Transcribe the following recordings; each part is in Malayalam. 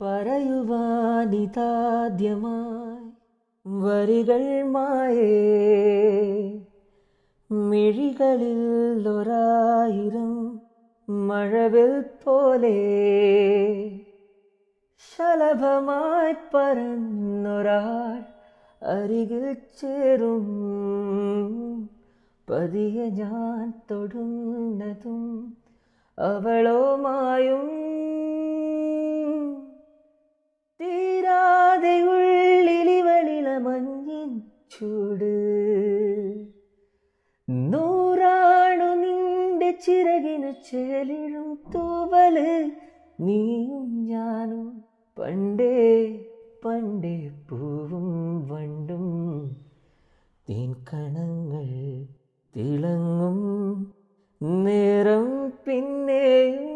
പറയുവാനിതാദ്യമായി വരികൾ മായേ മിഴികളിൽ ഒരായിരം മഴവിൽ പോലെ. ശലഭമായി പറന്നൊരാൾ അരികിൽ ചേരും പതിയെ ഞാൻ തൊടുന്നതും അവളോ ചിറകിന് ചേലിടും തൂവൽ. നീയും ഞാനും പണ്ടേ പണ്ടേ പൂവും വണ്ടും. തേൻകണങ്ങൾ തിളങ്ങും നേരം പിന്നെയും.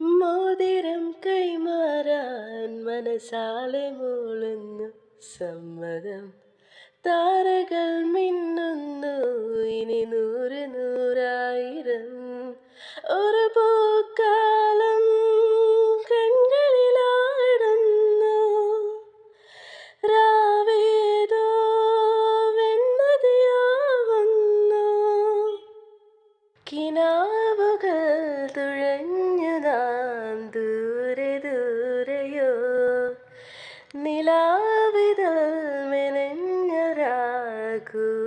മോതിരം കൈമാറാൻ മനസാലെ മൂളുന്നു സമ്മതം. താരകൾ മിന്നുന്നു ഇനി നൂറ് നൂറായിരം. ഒരു പൂക്കാലം കണ്ണുകളിലാടുന്നു രാവേതോ വെണ്ണതിയാവുന്നു. കിനാവുകൾ 그